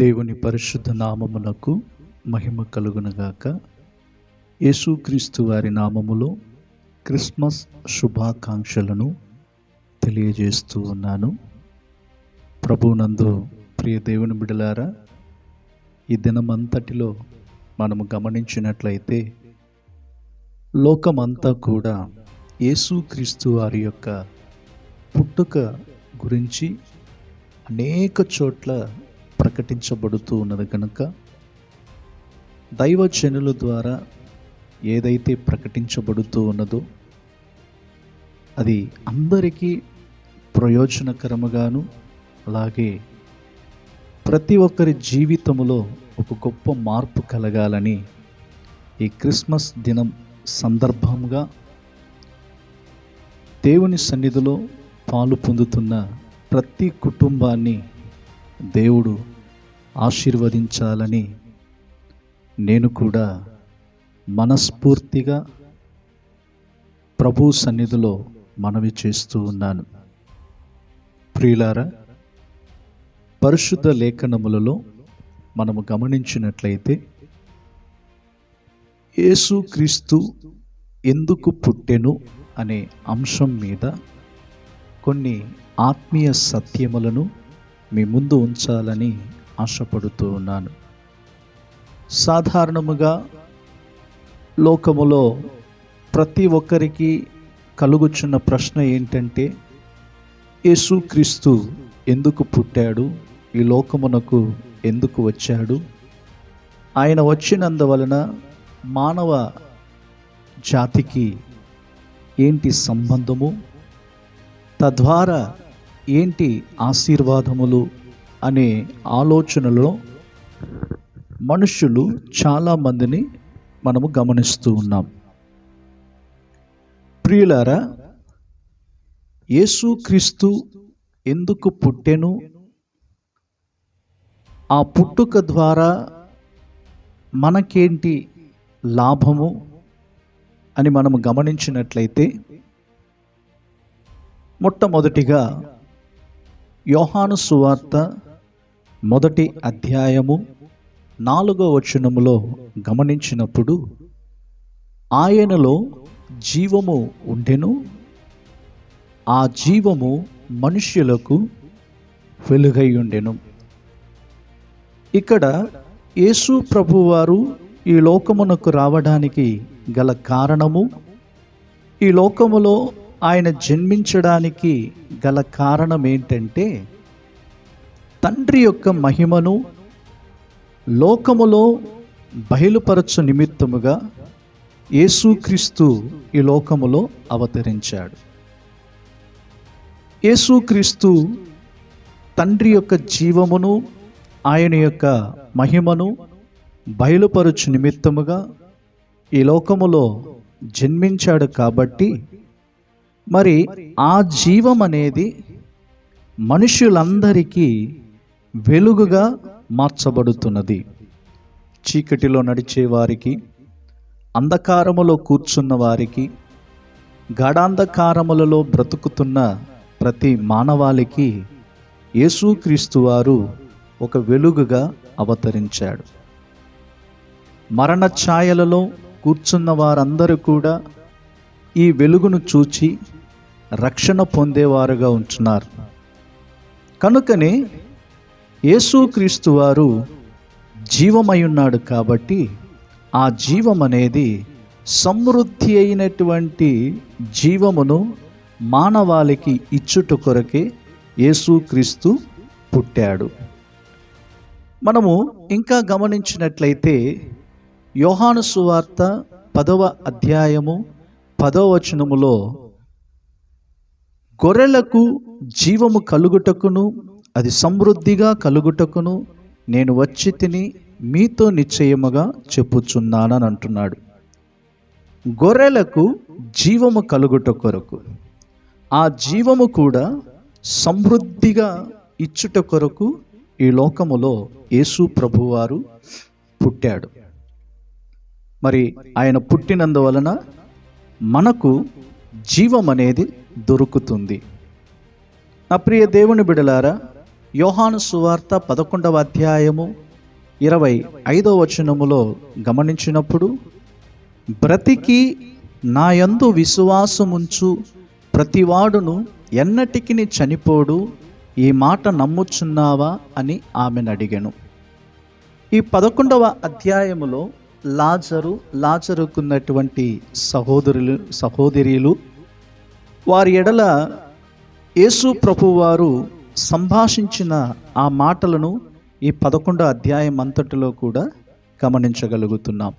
దేవుని పరిశుద్ధ నామమునకు మహిమ కలుగునగాక. యేసుక్రీస్తు వారి నామములో క్రిస్మస్ శుభాకాంక్షలను తెలియజేస్తూ ఉన్నాను. ప్రభునందు ప్రియ దేవుని బిడలారా ఈ దినమంతటిలో మనము గమనించినట్లయితే లోకమంతా కూడా యేసుక్రీస్తు వారి యొక్క పుట్టుక గురించి అనేక చోట్ల ప్రకటించబడుతూ ఉన్నది కనుక దైవజనుల ద్వారా ఏదైతే ప్రకటించబడుతూ ఉన్నదో అది అందరికీ ప్రయోజనకరముగాను అలాగే ప్రతి ఒక్కరి జీవితంలో ఒక గొప్ప మార్పు కలగాలని ఈ క్రిస్మస్ దినం సందర్భంగా దేవుని సన్నిధిలో పాలు పొందుతున్న ప్రతి కుటుంబాన్ని దేవుడు ఆశీర్వదించాలని నేను కూడా మనస్ఫూర్తిగా ప్రభు సన్నిధిలో మనవి చేస్తూ ఉన్నాను. ప్రియులారా పరిశుద్ధ లేఖనములలో మనము గమనించినట్లయితే యేసుక్రీస్తు ఎందుకు పుట్టెను అనే అంశం మీద కొన్ని ఆత్మీయ సత్యములను మీ ముందు ఉంచాలని ఆశపడుతూ ఉన్నాను. సాధారణముగా లోకములో ప్రతి ఒక్కరికి కలుగుచున్న ప్రశ్న ఏంటంటే యేసుక్రీస్తు ఎందుకు పుట్టాడు? ఈ లోకమునకు ఎందుకు వచ్చాడు? ఆయన వచ్చినందువలన మానవ జాతికి ఏంటి సంబంధము? తద్వారా ఏంటి ఆశీర్వాదములు? అనే ఆలోచనలో మనుషులు చాలామందిని మనము గమనిస్తూ ఉన్నాం. ప్రియులారా యేసుక్రీస్తు ఎందుకు పుట్టెను? ఆ పుట్టుక ద్వారా మనకేంటి లాభము అని మనము గమనించినట్లయితే మొట్టమొదటిగా యోహాను సువార్త మొదటి అధ్యాయము నాలుగో వచనములో గమనించినప్పుడు ఆయనలో జీవము ఉండెను ఆ జీవము మనుష్యులకు వెలుగై ఉండెను. ఇక్కడ యేసు ప్రభువారు ఈ లోకమునకు రావడానికి గల కారణము ఈ లోకములో ఆయన జన్మించడానికి గల కారణం ఏంటంటే తండ్రి యొక్క మహిమను లోకములో బయలుపరచు నిమిత్తముగా యేసుక్రీస్తు ఈ లోకములో అవతరించాడు. యేసుక్రీస్తు తండ్రి యొక్క జీవమును ఆయన యొక్క మహిమను బయలుపరచు నిమిత్తముగా ఈ లోకములో జన్మించాడు కాబట్టి మరి ఆ జీవం అనేది మనుషులందరికీ వెలుగుగా మార్చబడుతున్నది. చీకటిలో నడిచే వారికి అంధకారములో కూర్చున్న వారికి గాఢాంధకారములలో బ్రతుకుతున్న ప్రతి మానవాళికి యేసుక్రీస్తు వారు ఒక వెలుగుగా అవతరించాడు. మరణ ఛాయలలో కూర్చున్న వారందరూ కూడా ఈ వెలుగును చూచి రక్షణ పొందేవారుగా ఉంటున్నారు. కనుకనే యేసుక్రీస్తు వారు జీవమై ఉన్నాడు కాబట్టి ఆ జీవం అనేది సమృద్ధి అయినటువంటి జీవమును మానవాళికి ఇచ్చుట కొరకే యేసుక్రీస్తు పుట్టాడు. మనము ఇంకా గమనించినట్లయితే యోహాను సువార్త పదవ అధ్యాయము పదవ వచనములో గొర్రెలకు జీవము కలుగుటకును అది సమృద్ధిగా కలుగుటకును నేను వచ్చి తిని మీతో నిశ్చయముగా చెప్పుచున్నానని అంటున్నాడు. గొర్రెలకు జీవము కలుగుట కొరకు ఆ జీవము కూడా సమృద్ధిగా ఇచ్చుట కొరకు ఈ లోకములో యేసు ప్రభువారు పుట్టాడు. మరి ఆయన పుట్టినందువలన మనకు జీవం అనేది దొరుకుతుంది. నా ప్రియ దేవుని బిడలారా యోహాను సువార్త పదకొండవ అధ్యాయము ఇరవై ఐదవ వచనములో గమనించినప్పుడు బ్రతికి నాయందు విశ్వాసముంచు ప్రతివాడును ఎన్నటికి చనిపోడు ఈ మాట నమ్ముచున్నావా? అని ఆమెను అడిగాను. ఈ పదకొండవ అధ్యాయములో లాజరు లాజరుకున్నటువంటి సహోదరులు సహోదరులు వారి ఎడల యేసు ప్రభువారు సంభాషించిన ఆ మాటలను ఈ పదకొండో అధ్యాయం అంతటిలో కూడా గమనించగలుగుతున్నాం.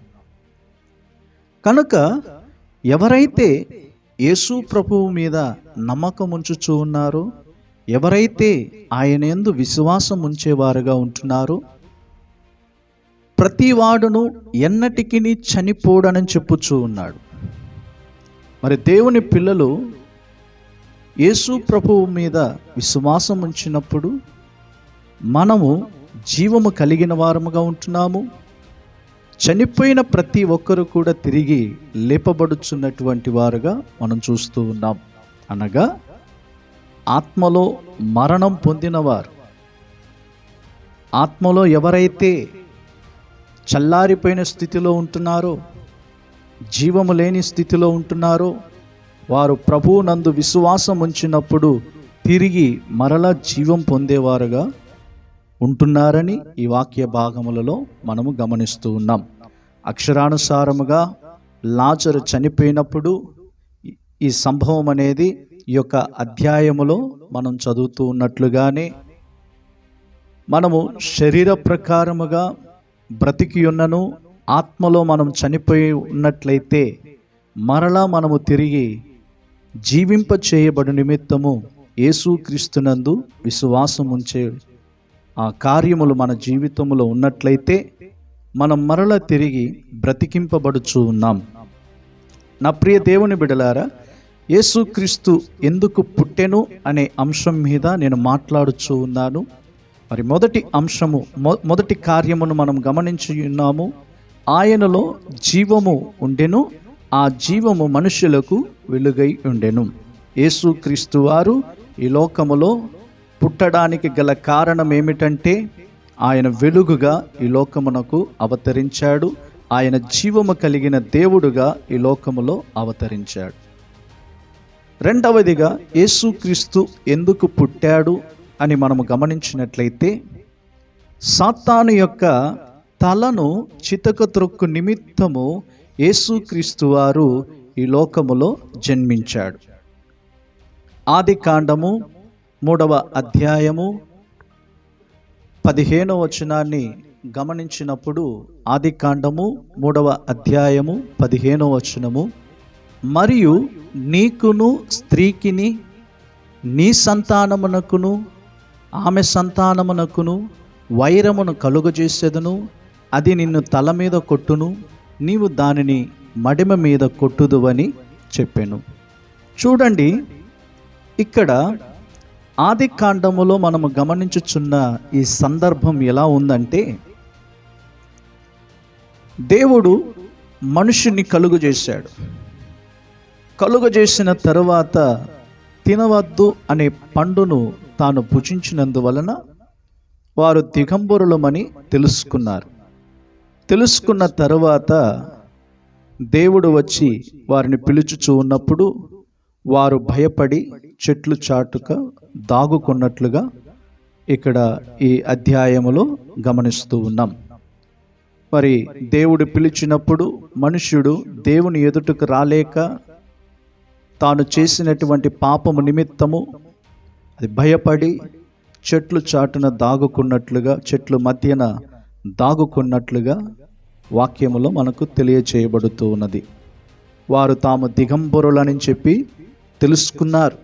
కనుక ఎవరైతే యేసు ప్రభువు మీద నమ్మకం ఉంచుచూ ఉన్నారో ఎవరైతే ఆయన ఎందు విశ్వాసం ఉంచేవారుగా ఉంటున్నారో ప్రతివాడును ఎన్నటికి చనిపోడనని చెప్పుచూ ఉన్నాడు. మరి దేవుని పిల్లలు యేసు ప్రభువు మీద విశ్వాసం ఉంచినప్పుడు మనము జీవము కలిగిన వారముగా ఉంటున్నాము. చనిపోయిన ప్రతి ఒక్కరు కూడా తిరిగి లేపబడుచున్నటువంటి వారుగా మనం చూస్తూ ఉన్నాం. అనగా ఆత్మలో మరణం పొందినవారు. ఆత్మలో ఎవరైతే చల్లారిపోయిన స్థితిలో ఉంటున్నారో జీవము లేని స్థితిలో ఉంటున్నారో వారు ప్రభువు నందు విశ్వాసం ఉంచినప్పుడు తిరిగి మరల జీవం పొందేవారుగా ఉంటున్నారని ఈ వాక్య భాగములలో మనము గమనిస్తూ ఉన్నాం. అక్షరానుసారముగా లాజరు చనిపోయినప్పుడు ఈ- ఈ సంభవం అనేది ఈ యొక్క అధ్యాయములో మనం చదువుతూ ఉన్నట్లుగానే మనము శరీర ప్రకారముగా బ్రతికి ఉన్నను ఆత్మలో మనం చనిపోయి ఉన్నట్లయితే మరలా మనము తిరిగి జీవింప చేయబడు నిమిత్తము యేసుక్రీస్తునందు విశ్వాసం ఉంచే ఆ కార్యములు మన జీవితంలో ఉన్నట్లయితే మనం మరల తిరిగి బ్రతికింపబడుచు ఉన్నాం. నా ప్రియ దేవుని బిడలారా యేసుక్రీస్తు ఎందుకు పుట్టెను అనే అంశం మీద నేను మాట్లాడుచూ ఉన్నాను. మరి మొదటి అంశము మొ- మొదటి కార్యమును మనం గమనించి ఉన్నాము. ఆయనలో జీవము ఉండెను. ఆ జీవము మనుషులకు వెలుగై ఉండెను. యేసుక్రీస్తు వారు ఈ లోకములో పుట్టడానికి గల కారణం ఏమిటంటే ఆయన వెలుగుగా ఈ లోకమునకు అవతరించాడు. ఆయన జీవము కలిగిన దేవుడుగా ఈ లోకములో అవతరించాడు. రెండవదిగా యేసుక్రీస్తు ఎందుకు పుట్టాడు అని మనము గమనించినట్లయితే సాతాను యొక్క తలను చితక త్రొక్కు నిమిత్తము యేసుక్రీస్తు వారు ఈ లోకములో జన్మించాడు. ఆది కాండము మూడవ అధ్యాయము పదిహేనవ వచనాన్ని గమనించినప్పుడు ఆది కాండము మూడవ అధ్యాయము పదిహేనవ వచనము మరియు నీకును స్త్రీకిని నీ సంతానమునకును ఆమె సంతానమునకును వైరమును కలుగజేసేదను అది నిన్ను తల మీద కొట్టును నీవు దానిని మడిమ మీద కొట్టుదువని చెప్పాను. చూడండి ఇక్కడ ఆది కాండములో మనము గమనించుచున్న ఈ సందర్భం ఎలా ఉందంటే దేవుడు మనుషుని కలుగు చేశాడు కలుగు చేసిన తరువాత తినవద్దు అనే పండును తాను భుజించినందువలన వారు దిగంబరులమని తెలుసుకున్నారు. తెలుసుకున్న తరువాత దేవుడు వచ్చి వారిని పిలుచుచూ ఉన్నప్పుడు వారు భయపడి చెట్లు చాటుక దాగుకున్నట్లుగా ఇక్కడ ఈ అధ్యాయములో గమనిస్తూ ఉన్నాం. మరి దేవుడు పిలిచినప్పుడు మనుష్యుడు దేవుని ఎదుటకు రాలేక తాను చేసినటువంటి పాపము నిమిత్తము అది భయపడి చెట్లు చాటున దాగుకున్నట్లుగా చెట్లు మధ్యన దాగుకున్నట్లుగా వాక్యములో మనకు తెలియచేయబడుతూ ఉన్నది. వారు తాము దిగంబరులని చెప్పి తెలుసుకున్నారు.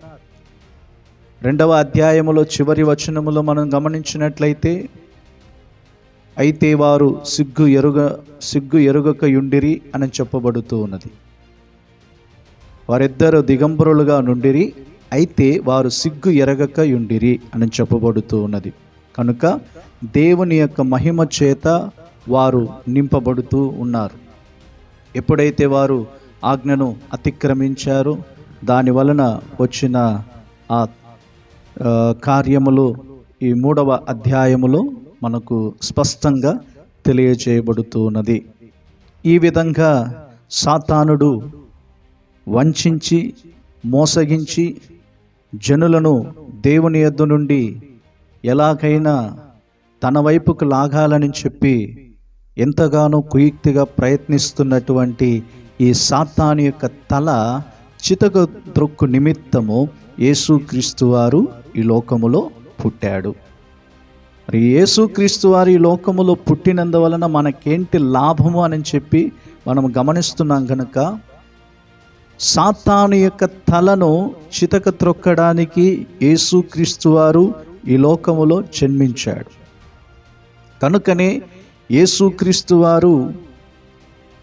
రెండవ అధ్యాయములో చివరి వచనములో మనం గమనించినట్లయితే అయితే వారు సిగ్గు ఎరుగ సిగ్గు ఎరుగక యుండిరి అని చెప్పబడుతూ ఉన్నది. వారిద్దరు దిగంబరులుగా నుండిరి అయితే వారు సిగ్గు ఎరగక యుండిరి అని చెప్పబడుతూ ఉన్నది. కనుక దేవుని యొక్క మహిమ చేత వారు నింపబడుతూ ఉన్నారు. ఎప్పుడైతే వారు ఆజ్ఞను అతిక్రమించారో దాని వలన వచ్చిన ఆ కార్యములు ఈ మూడవ అధ్యాయములో మనకు స్పష్టంగా తెలియజేయబడుతున్నది ఈ విధంగా సాతానుడు వంచించి మోసగించి జనులను దేవుని ఎద్దు నుండి ఎలాగైనా తన వైపుకు లాగాలని చెప్పి ఎంతగానో కుయుక్తిగా ప్రయత్నిస్తున్నటువంటి ఈ సాతాను యొక్క తల చితక ద్రొక్కు నిమిత్తము యేసుక్రీస్తు వారు ఈ లోకములో పుట్టాడు. మరి యేసుక్రీస్తు వారు ఈ లోకములో పుట్టినందువలన మనకేంటి లాభము అని చెప్పి మనం గమనిస్తున్నాం కనుక సాతాను యొక్క తలను చితక త్రొక్కడానికి యేసుక్రీస్తు వారు ఈ లోకములో జన్మించాడు. కనుకనే యేసుక్రీస్తు వారు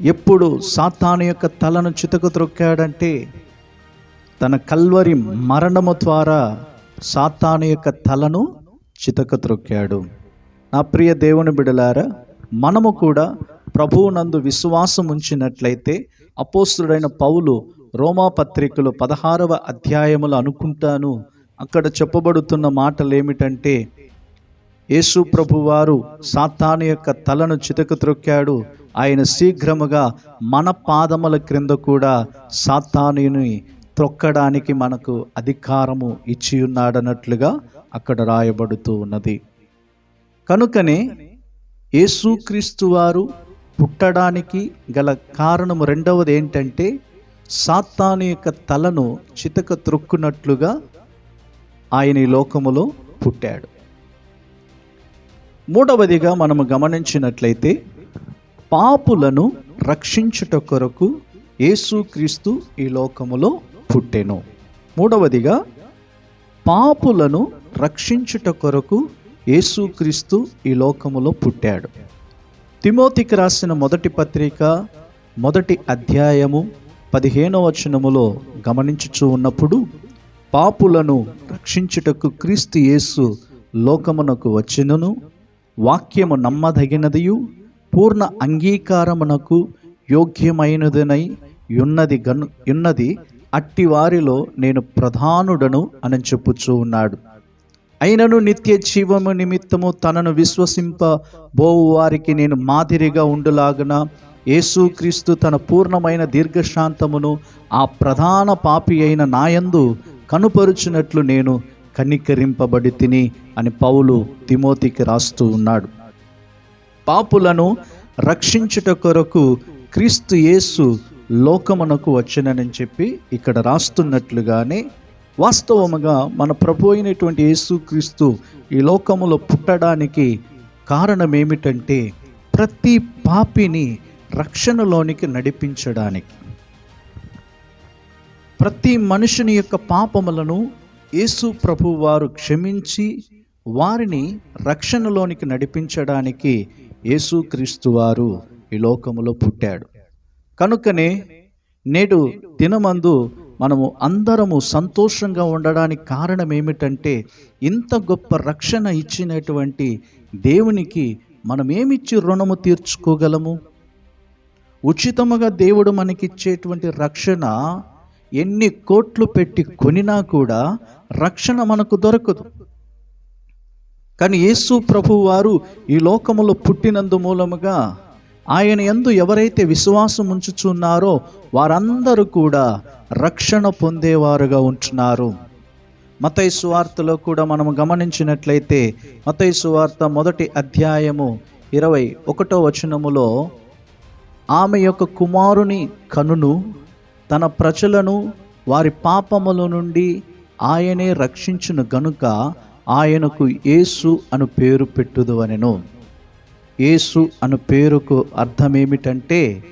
ఎప్పుడు సాతాను యొక్క తలను చితక త్రొక్కాడంటే తన కల్వరి మరణము ద్వారా సాతాను యొక్క తలను చితక త్రొక్కాడు. నా ప్రియ దేవుని బిడలారా మనము కూడా ప్రభువునందు విశ్వాసం ఉంచినట్లయితే అపోస్తుడైన పౌలు రోమా పత్రికలు పదహారవ అధ్యాయములు అనుకుంటాను. అక్కడ చెప్పబడుతున్న మాటలు ఏమిటంటే యేసు ప్రభువారు సాతాను యొక్క తలను చితకు త్రొక్కాడు. ఆయన శీఘ్రముగా మన పాదముల క్రింద కూడా సాతానుని త్రొక్కడానికి మనకు అధికారము ఇచ్చి ఉన్నాడన్నట్లుగా అక్కడ రాయబడుతూ ఉన్నది. కనుకనే యేసుక్రీస్తు వారు పుట్టడానికి గల కారణము రెండవది ఏంటంటే సాతాను యొక్క తలను చితక త్రొక్కునట్లుగా ఆయన ఈ లోకములో పుట్టాడు. మూడవదిగా మనము గమనించినట్లయితే పాపులను రక్షించుట కొరకు యేసుక్రీస్తు ఈ లోకములో పుట్టెను. మూడవదిగా పాపులను రక్షించుట కొరకు యేసుక్రీస్తు ఈ లోకములో పుట్టాడు. తిమోతికి రాసిన మొదటి పత్రిక మొదటి అధ్యాయము పదిహేనవ వచనములో గమనించుచూ ఉన్నప్పుడు పాపులను రక్షించుటకు క్రీస్తు యేసు లోకమునకు వచ్చినను. వాక్యము నమ్మదగినదియు పూర్ణ అంగీకారమునకు యోగ్యమైనదనై ఉన్నది గను ఉన్నది అట్టి వారిలో నేను ప్రధానుడను అని చెప్పుచూ ఉన్నాడు. అయినను నిత్య జీవము నిమిత్తము తనను విశ్వసింప బోవు వారికి నేను మాదిరిగా ఉండులాగున యేసుక్రీస్తు తన పూర్ణమైన దీర్ఘశాంతమును ఆ ప్రధాన పాపి అయిన నాయందు కనుపరుచునట్లు నేను కనికరింపబడి తిని అని పౌలు తిమోతికి రాస్తూ ఉన్నాడు. పాపులను రక్షించుట కొరకు క్రీస్తు యేసు లోకమునకు వచ్చినని చెప్పి ఇక్కడ రాస్తున్నట్లుగానే వాస్తవముగా మన ప్రభు అయినటువంటి యేసుక్రీస్తు ఈ లోకములో పుట్టడానికి కారణం ఏమిటంటే ప్రతి పాపిని రక్షణలోనికి నడిపించడానికి. ప్రతి మనుషుని యొక్క పాపములను యేసు ప్రభు వారు క్షమించి వారిని రక్షణలోనికి నడిపించడానికి యేసుక్రీస్తు వారు ఈ లోకములో పుట్టాడు. కనుకనే నేడు దినమందు మనము అందరము సంతోషంగా ఉండడానికి కారణం ఏమిటంటే ఇంత గొప్ప రక్షణ ఇచ్చినటువంటి దేవునికి మనం ఏమిచ్చి రుణము తీర్చుకోగలము? ఉచితముగా దేవుడు మనకిచ్చేటువంటి రక్షణ ఎన్ని కోట్లు పెట్టి కొనినా కూడా రక్షణ మనకు దొరకదు. కానీ యేసు ప్రభు వారు ఈ లోకములో పుట్టినందు మూలముగా ఆయన ఎందు ఎవరైతే విశ్వాసం ఉంచుచున్నారో వారందరూ కూడా రక్షణ పొందేవారుగా ఉంటున్నారు. మతై సువార్తలో కూడా మనం గమనించినట్లయితే మతై సువార్త మొదటి అధ్యాయము ఇరవై ఒకటో వచనములో ఆమె యొక్క కుమారుని కనును తన ప్రజలను వారి పాపముల నుండి ఆయనే రక్షించును గనుక ఆయనకు యేసు అను పేరు పెట్టుదువనెను. యేసు అను పేరుకు అర్థమేమిటంటే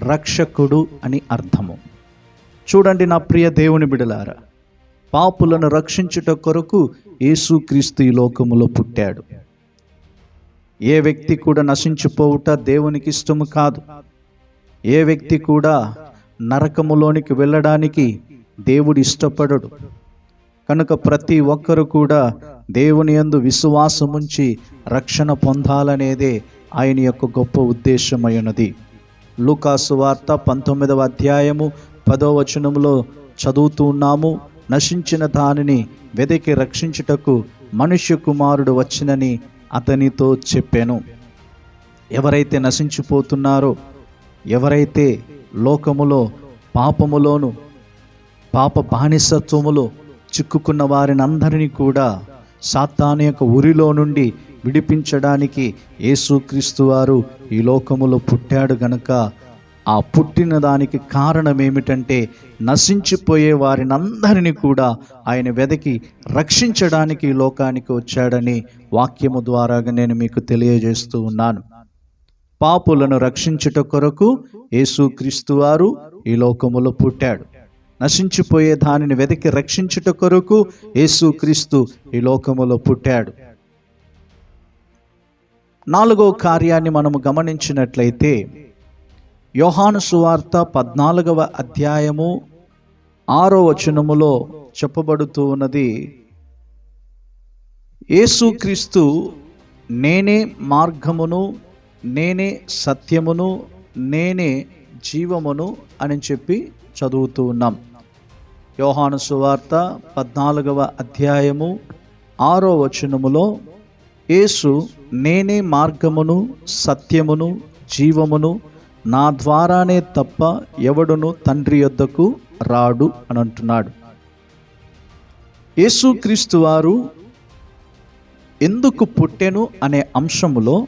రక్షకుడు అని అర్థము. చూడండి నా ప్రియ దేవుని బిడలారా పాపులను రక్షించుట కొరకు యేసుక్రీస్తు ఈ లోకములో పుట్టాడు. ఏ వ్యక్తి కూడా నశించిపోవుట దేవునికి ఇష్టము కాదు. ఏ వ్యక్తి కూడా నరకములోనికి వెళ్ళడానికి దేవుడు ఇష్టపడడు. కనుక ప్రతి ఒక్కరు కూడా దేవుని యందు విశ్వాసముంచి రక్షణ పొందాలనేదే ఆయన యొక్క గొప్ప ఉద్దేశమైనది లూకాసు వార్త పంతొమ్మిదవ అధ్యాయము పదో వచనంలో చదువుతూ ఉన్నాము నశించిన దానిని వెదకి రక్షించుటకు మనుష్య కుమారుడు వచ్చినని అతనితో చెప్పాను. ఎవరైతే నశించిపోతున్నారో ఎవరైతే లోకములో పాపములోను పాప బానిసత్వములో చిక్కుకున్న వారిని అందరినీ కూడా సాతాను యొక్క ఉరిలో నుండి విడిపించడానికి యేసుక్రీస్తు వారు ఈ లోకములో పుట్టాడు గనక ఆ పుట్టిన దానికి కారణం ఏమిటంటే నశించిపోయే వారిని అందరినీ కూడా ఆయన వెదకి రక్షించడానికి ఈ లోకానికి వచ్చాడని వాక్యము ద్వారాగా నేను మీకు తెలియజేస్తూ ఉన్నాను. పాపులను రక్షించుట కొరకు యేసుక్రీస్తు వారు ఈ లోకములో పుట్టాడు. నశించిపోయే దానిని వెతికి రక్షించుట కొరకు యేసుక్రీస్తు ఈ లోకములో పుట్టాడు. నాలుగో కార్యాన్ని మనము గమనించినట్లయితే యోహాను సువార్త పద్నాలుగవ అధ్యాయము ఆరో వచనములో చెప్పబడుతూ ఉన్నది యేసుక్రీస్తు నేనే మార్గమును నేనే సత్యమును నేనే జీవమును అని చెప్పి చదువుతూ ఉన్నాం. యోహాను సువార్త పద్నాలుగవ అధ్యాయము ఆరో వచనములో యేసు నేనే మార్గమును సత్యమును జీవమును నా ద్వారానే తప్ప ఎవడును తండ్రి యొద్దకు రాడు అని అంటున్నాడు. యేసుక్రీస్తు వారు ఎందుకు పుట్టెను అనే అంశములో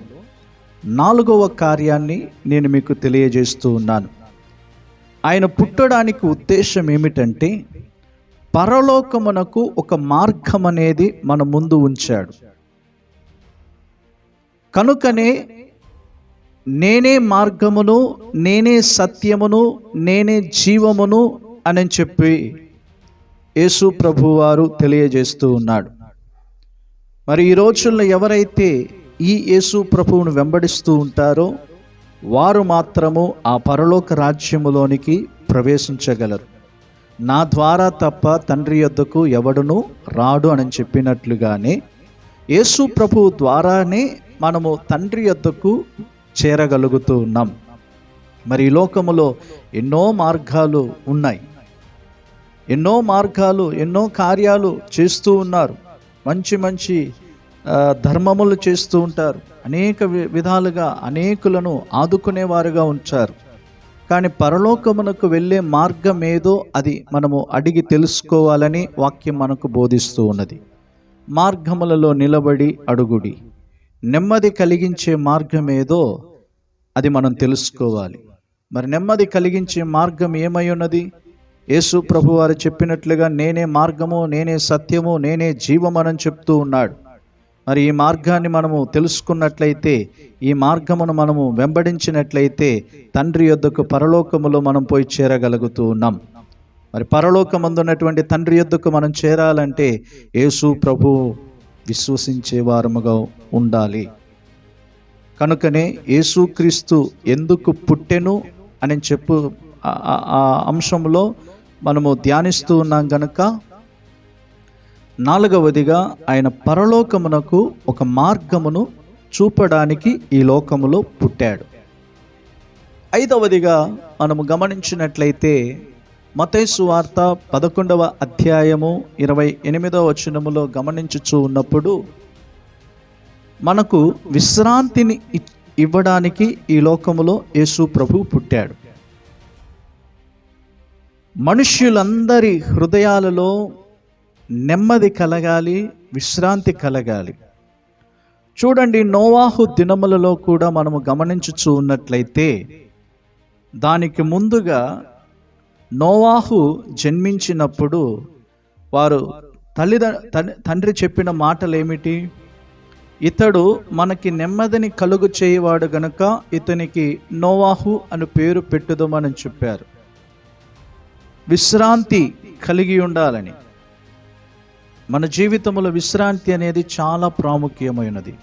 నాలుగవ కార్యాన్ని నేను మీకు తెలియజేస్తూ ఉన్నాను. ఆయన పుట్టడానికి ఉద్దేశం ఏమిటంటే పరలోకమునకు ఒక మార్గం అనేది మన ముందు ఉంచాడు. కనుకనే నేనే మార్గమును నేనే సత్యమును నేనే జీవమును అని చెప్పి యేసు ప్రభువారు తెలియజేస్తూ ఉన్నాడు. మరి ఈ రోజుల్లో ఎవరైతే ఈ యేసు ప్రభువును వెంబడిస్తూ ఉంటారో వారు మాత్రము ఆ పరలోక రాజ్యములోనికి ప్రవేశించగలరు. నా ద్వారా తప్ప తండ్రి యొద్దకు ఎవడును రాడు అని చెప్పినట్లుగానే యేసు ప్రభు ద్వారానే మనము తండ్రి యొద్దకు చేరగలుగుతూ ఉన్నాం. మరి లోకములో ఎన్నో మార్గాలు ఉన్నాయి. ఎన్నో మార్గాలు ఎన్నో కార్యాలు చేస్తూ ఉన్నారు. మంచి మంచి ధర్మములు చేస్తూ ఉంటారు. అనేక వి- విధాలుగా అనేకులను ఆదుకునేవారుగా ఉంచారు. కానీ పరలోకమునకు వెళ్ళే మార్గం ఏదో అది మనము అడిగి తెలుసుకోవాలని వాక్యం మనకు బోధిస్తూ ఉన్నది. మార్గములలో నిలబడి అడుగుడి. నెమ్మది కలిగించే మార్గం ఏదో అది మనం తెలుసుకోవాలి. మరి నెమ్మది కలిగించే మార్గం ఏమై ఉన్నది? యేసు ప్రభు వారు చెప్పినట్లుగా నేనే మార్గము నేనే సత్యము నేనే జీవమనని చెప్తూ ఉన్నాడు. మరి ఈ మార్గాన్ని మనము తెలుసుకున్నట్లయితే ఈ మార్గమును మనము వెంబడించినట్లయితే తండ్రి యొద్దకు పరలోకములో మనం పోయి చేరగలుగుతూ ఉన్నాం. మరి పరలోకమందున్నటువంటి తండ్రి యొద్దకు మనం చేరాలంటే యేసు ప్రభు విశ్వసించే వారముగా ఉండాలి. కనుకనే యేసుక్రీస్తు ఎందుకు పుట్టెను అని చెప్పు ఆ- అంశంలో మనము ధ్యానిస్తూ ఉన్నాం కనుక నాలుగవదిగా ఆయన పరలోకమునకు ఒక మార్గమును చూపడానికి ఈ లోకములో పుట్టాడు. ఐదవదిగా మనము గమనించినట్లయితే మతేసు వార్త పదకొండవ అధ్యాయము ఇరవై ఎనిమిదవ వచనములో గమనించుచూ ఉన్నప్పుడు మనకు విశ్రాంతిని ఇవ్వడానికి ఈ లోకములో యేసు ప్రభు పుట్టాడు. మనుష్యులందరి హృదయాలలో నెమ్మది కలగాలి విశ్రాంతి కలగాలి. చూడండి నోవాహు దినములలో కూడా మనము గమనించుచూ ఉన్నట్లయితే దానికి ముందుగా నోవాహు జన్మించినప్పుడు వారు తల్లిద తండ్రి చెప్పిన మాటలు ఏమిటి ఇతడు మనకి నెమ్మదిని కలుగు చేయవాడు గనుక ఇతనికి నోవాహు అని పేరు పెట్టుదామని చెప్పారు. విశ్రాంతి కలిగి ఉండాలని. మన జీవితంలో విశ్రాంతి అనేది చాలా ప్రాముఖ్యమైనది.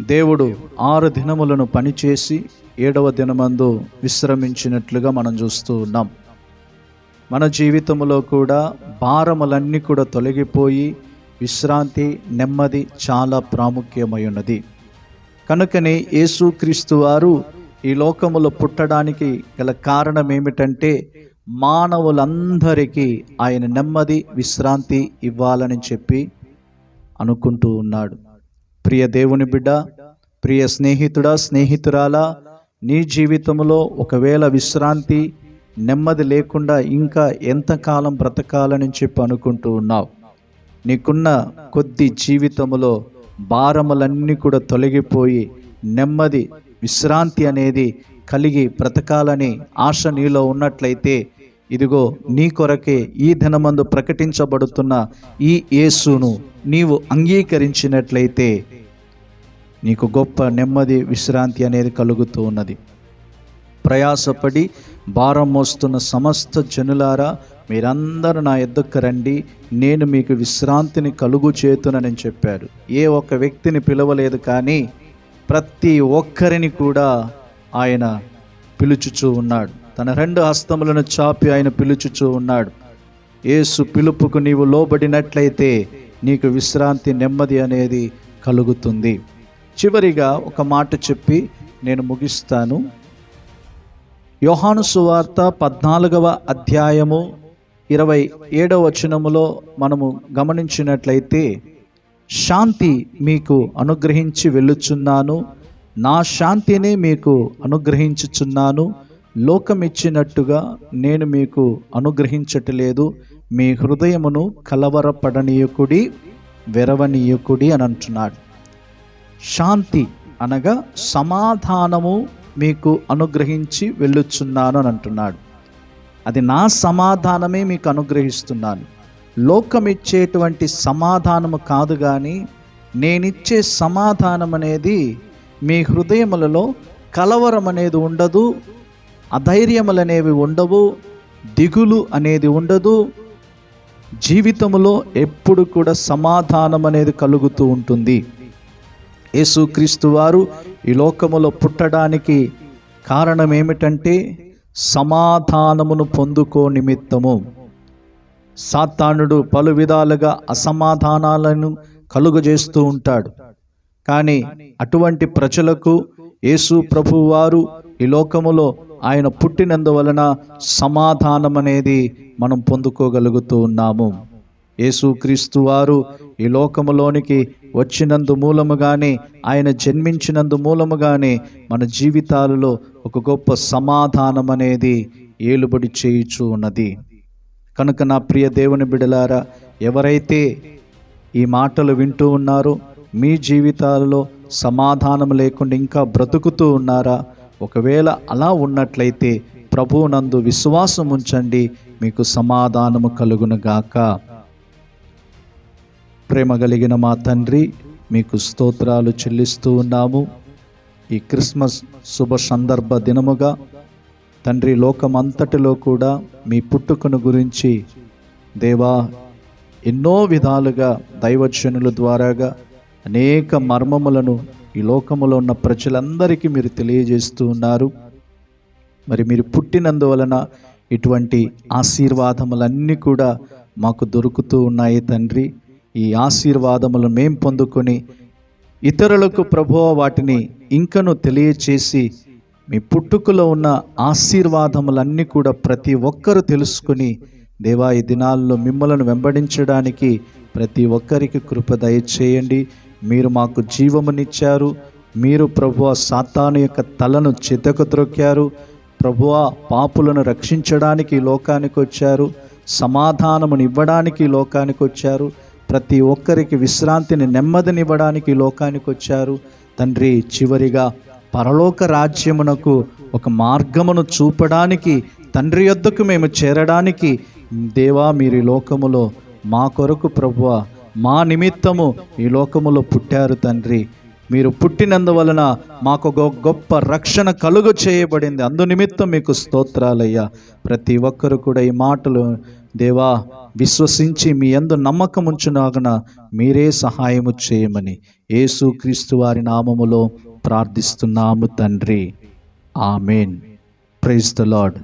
దేవుడు ఆరు దినములను పనిచేసి ఏడవ దినమందు విశ్రమించినట్లుగా మనం చూస్తూ ఉన్నాం. మన జీవితంలో కూడా భారములన్నీ కూడా తొలగిపోయి విశ్రాంతి నెమ్మది చాలా ప్రాముఖ్యమైనది. కనుకనే యేసుక్రీస్తు వారు ఈ లోకములో పుట్టడానికి గల కారణం ఏమిటంటే మానవులందరికీ ఆయన నెమ్మది విశ్రాంతి ఇవ్వాలని చెప్పి అనుకుంటూ ఉన్నాడు. ప్రియ దేవుని బిడ్డ ప్రియ స్నేహితుడా స్నేహితురాలా నీ జీవితంలో ఒకవేళ విశ్రాంతి నెమ్మది లేకుండా ఇంకా ఎంతకాలం బ్రతకాలని చెప్పి అనుకుంటూ ఉన్నావు? నీకున్న కొద్ది జీవితంలో భారములన్నీ కూడా తొలగిపోయి నెమ్మది విశ్రాంతి అనేది కలిగి బ్రతకాలని ఆశ నీలో ఉన్నట్లయితే ఇదిగో నీ కొరకే ఈ ధనమందు ప్రకటించబడుతున్న ఈ యేసును నీవు అంగీకరించినట్లయితే నీకు గొప్ప నెమ్మది విశ్రాంతి అనేది కలుగుతూ ఉన్నది. ప్రయాసపడి భారం మోస్తున్న సమస్త జనులారా మీరందరూ నా ఎద్దుకు రండి నేను మీకు విశ్రాంతిని కలుగు చేతునని చెప్పాడు. ఏ ఒక్క వ్యక్తిని పిలవలేదు కానీ ప్రతి ఒక్కరిని కూడా ఆయన పిలుచుచూ ఉన్నాడు. తన రెండు హస్తములను చాపి ఆయన పిలుచుచూ ఉన్నాడు. యేసు పిలుపుకు నీవు లోబడినట్లయితే నీకు విశ్రాంతి నెమ్మది అనేది కలుగుతుంది. చివరిగా ఒక మాట చెప్పి నేను ముగిస్తాను. యోహాను సువార్త పద్నాలుగవ అధ్యాయము ఇరవై ఏడవ వచనములో మనము గమనించినట్లయితే శాంతి మీకు అనుగ్రహించి వెళ్ళుచున్నాను. నా శాంతిని మీకు అనుగ్రహించుచున్నాను. లోకమిచ్చినట్టుగా నేను మీకు అనుగ్రహించటలేదు. మీ హృదయమును కలవరపడనీయకుడి వెరవనీయకుడి అని అంటున్నాడు. శాంతి అనగా సమాధానము మీకు అనుగ్రహించి వెళ్ళుచున్నాను అని అంటున్నాడు. అది నా సమాధానమే మీకు అనుగ్రహిస్తున్నాను. లోకం ఇచ్చేటువంటి సమాధానము కాదు కానీ నేనిచ్చే సమాధానం అనేది మీ హృదయములలో కలవరం అనేది ఉండదు అధైర్యములు అనేవి ఉండవు దిగులు అనేది ఉండదు. జీవితంలో ఎప్పుడు కూడా సమాధానం అనేది కలుగుతూ ఉంటుంది. యేసుక్రీస్తు వారు ఈ లోకములో పుట్టడానికి కారణం ఏమిటంటే సమాధానమును పొందుకో నిమిత్తము. సాతానుడు పలు విధాలుగా అసమాధానాలను కలుగజేస్తూ ఉంటాడు. కానీ అటువంటి ప్రజలకు యేసు ప్రభువారు ఈ లోకములో ఆయన పుట్టినందువలన సమాధానం అనేది మనం పొందుకోగలుగుతూ ఉన్నాము. యేసుక్రీస్తు వారు ఈ లోకములోనికి వచ్చినందు మూలముగానే ఆయన జన్మించినందు మూలముగానే మన జీవితాలలో ఒక గొప్ప సమాధానం అనేది ఏలుబడి చేయుచు ఉన్నది. కనుక నా ప్రియ దేవుని బిడలారా ఎవరైతే ఈ మాటలు వింటూ ఉన్నారో మీ జీవితాలలో సమాధానం లేకుండా ఇంకా బ్రతుకుతూ ఉన్నారా ఒకవేళ అలా ఉన్నట్లయితే ప్రభువునందు విశ్వాసం ఉంచండి మీకు సమాధానము కలుగునుగాక. ప్రేమ కలిగిన మా తండ్రి మీకు స్తోత్రాలు చెల్లిస్తూ ఉన్నాము. ఈ క్రిస్మస్ శుభ సందర్భ దినముగా తండ్రి లోకమంతటిలో కూడా మీ పుట్టుకను గురించి దేవా ఎన్నో విధాలుగా దైవజనుల ద్వారాగా అనేక మర్మములను ఈ లోకములో ఉన్న ప్రజలందరికీ మీరు తెలియజేస్తూ ఉన్నారు. మరి మీరు పుట్టినందువలన ఇటువంటి ఆశీర్వాదములన్నీ కూడా మాకు దొరుకుతూ ఉన్నాయి తండ్రి. ఈ ఆశీర్వాదములను మేం పొందుకొని ఇతరులకు ప్రభువ వాటిని ఇంకను తెలియచేసి మీ పుట్టుకలో ఉన్న ఆశీర్వాదములన్నీ కూడా ప్రతి ఒక్కరూ తెలుసుకుని దేవా ఈ దినాల్లో మిమ్మలను వెంబడించడానికి ప్రతి ఒక్కరికి కృప దయచేయండి. మీరు మాకు జీవమునిచ్చారు. మీరు ప్రభువ సాతాను యొక్క తలను చితకు త్రొక్కారు. ప్రభువ పాపులను రక్షించడానికి లోకానికి వచ్చారు. సమాధానమును ఇవ్వడానికి లోకానికి వచ్చారు. ప్రతి ఒక్కరికి విశ్రాంతిని నెమ్మదినివ్వడానికి లోకానికి వచ్చారు. తండ్రి చివరిగా పరలోక రాజ్యమునకు ఒక మార్గమును చూపడానికి తండ్రి యొద్దకు మేము చేరడానికి దేవా మీరు లోకములో మా కొరకు ప్రభువ మా నిమిత్తము ఈ లోకములో పుట్టారు తండ్రి. మీరు పుట్టినందువలన మాకు ఒక గొప్ప రక్షణ కలుగు చేయబడింది. అందు నిమిత్తం మీకు స్తోత్రాలయ్యా. ప్రతి ఒక్కరు కూడా ఈ మాటలు దేవా విశ్వసించి మీ ఎందు నమ్మకం ఉంచునాగన మీరే సహాయము చేయమని యేసు క్రీస్తు వారి నామములో ప్రార్థిస్తున్నాము తండ్రి. ఆమెన్. Praise the Lord.